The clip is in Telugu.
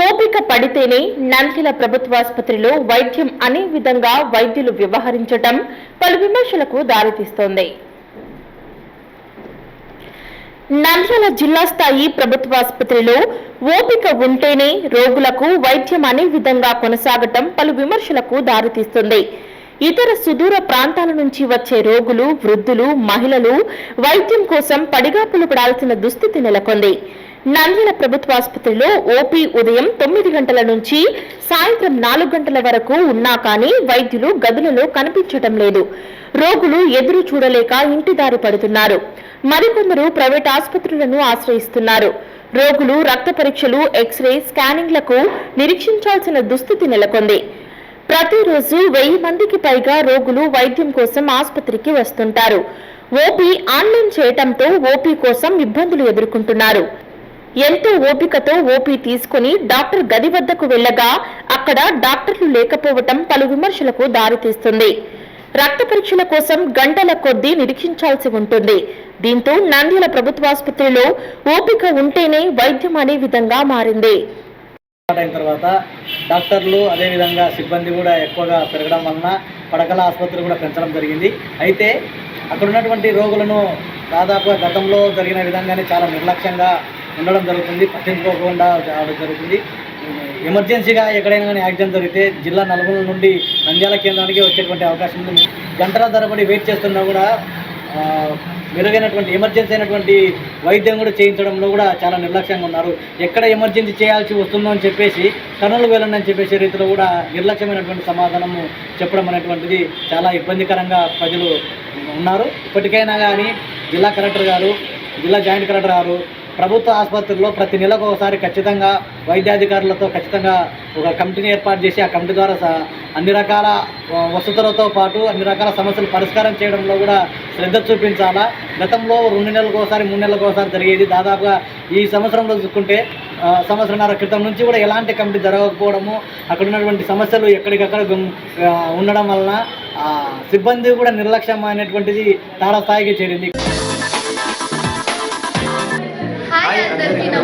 ఓపిక పడితేనే నంద్యాల ప్రభుత్వాసుపత్రిలో వైద్యం అనే విధంగా వైద్యులు వ్యవహరించటం పలు విమర్శలకు దారితీస్తోంది. నంద్యాల జిల్లా స్థాయి ప్రభుత్వాసుపత్రిలో ఓపిక ఉంటేనే రోగులకు వైద్యం అనే విధంగా కొనసాగటం పలు విమర్శలకు దారితీస్తుంది. ఇతర సుదూర ప్రాంతాల నుంచి వచ్చే రోగులు వృద్ధులు మహిళలు వైద్యం కోసం పడిగాపులు పడాల్సిన దుస్థితి నెలకొంది. నంద్యాల ప్రభుత్వాసుపత్రిలో ఓపీ ఉదయం తొమ్మిది గంటల నుంచి సాయంత్రం నాలుగు గంటల వరకు ఉన్నా కానీ వైద్యులు గదులలో కనిపించటం లేదు. రోగులు ఎదురు చూడలేక ఇంటి దారి పడుతున్నారు. మరికొందరు ప్రైవేట్ ఆసుపత్రులను ఆశ్రయిస్తున్నారు. రోగులు రక్త పరీక్షలు ఎక్స్రే స్కానింగ్లకు నిరీక్షించాల్సిన దుస్థితి నెలకొంది. ప్రతిరోజు వెయ్యి మందికి పైగా రోగులు వైద్యం కోసం ఆసుపత్రికి వస్తుంటారు. ఓపీ ఆన్లైన్ చేయటంతో ఓపీ కోసం ఇబ్బందులు ఎదుర్కొంటున్నారు. ఎంతో ఓపికతో ఓపీ తీసుకుని డాక్టర్ గది వద్దకు వెళ్ళగా అక్కడ డాక్టర్లు లేకపోవటం పలు విమర్శలకు దారితీస్తుంది రక్త పరీక్షల కోసం గంటల కొద్దీ నిరీక్షించాల్సి ఉంటుంది. దీంతో నంద్యాల ప్రభుత్వాసుపత్రిలో ఓపిక ఉంటేనే వైద్యం అనే విధంగా మారింది. అయిన తర్వాత డాక్టర్లు అదేవిధంగా సిబ్బంది కూడా ఎక్కువగా పెరగడం వలన పడకల ఆసుపత్రి కూడా పెంచడం జరిగింది. అయితే అక్కడ ఉన్నటువంటి రోగులను దాదాపుగా గతంలో జరిగిన విధంగానే చాలా నిర్లక్ష్యంగా ఉండడం జరుగుతుంది పట్టించుకోకుండా రావడం జరుగుతుంది. ఎమర్జెన్సీగా ఎక్కడైనా కానీ యాక్సిడెంట్ జరిగితే జిల్లా నలుగురు నుండి నంద్యాల కేంద్రానికి వచ్చేటువంటి అవకాశం ఉంది. గంటల తరబడి వెయిట్ చేస్తున్నా కూడా మెరుగైనటువంటి ఎమర్జెన్సీ అయినటువంటి వైద్యం కూడా చేయించడంలో కూడా చాలా నిర్లక్ష్యంగా ఉన్నారు. ఎక్కడ ఎమర్జెన్సీ చేయాల్సి వస్తుందో అని చెప్పేసి కనులు వెళ్ళండి అని చెప్పేసి రీతిలో కూడా నిర్లక్ష్యమైనటువంటి సమాధానము చెప్పడం అనేటువంటిది చాలా ఇబ్బందికరంగా ప్రజలు ఉన్నారు. ఇప్పటికైనా కానీ జిల్లా కలెక్టర్ గారు జిల్లా జాయింట్ కలెక్టర్ గారు ప్రభుత్వ ఆసుపత్రుల్లో ప్రతి నెలకు ఒకసారి ఖచ్చితంగా వైద్యాధికారులతో ఖచ్చితంగా ఒక కమిటీని ఏర్పాటు చేసి ఆ కమిటీ ద్వారా అన్ని రకాల వసతులతో పాటు అన్ని రకాల సమస్యలు పరిష్కారం చేయడంలో కూడా శ్రద్ధ చూపించాలా? గతంలో రెండు నెలలకు ఒకసారి మూడు నెలలకు ఒకసారి జరిగేది. దాదాపుగా ఈ సంవత్సరంలో చూసుకుంటే సంవత్సరంన్నర క్రితం నుంచి కూడా ఎలాంటి కమిటీ జరగకపోవడము అక్కడ ఉన్నటువంటి సమస్యలు ఎక్కడికక్కడ ఉండడం వలన సిబ్బంది కూడా నిర్లక్ష్యం అనేటువంటిది తారస్థాయికి చేరింది.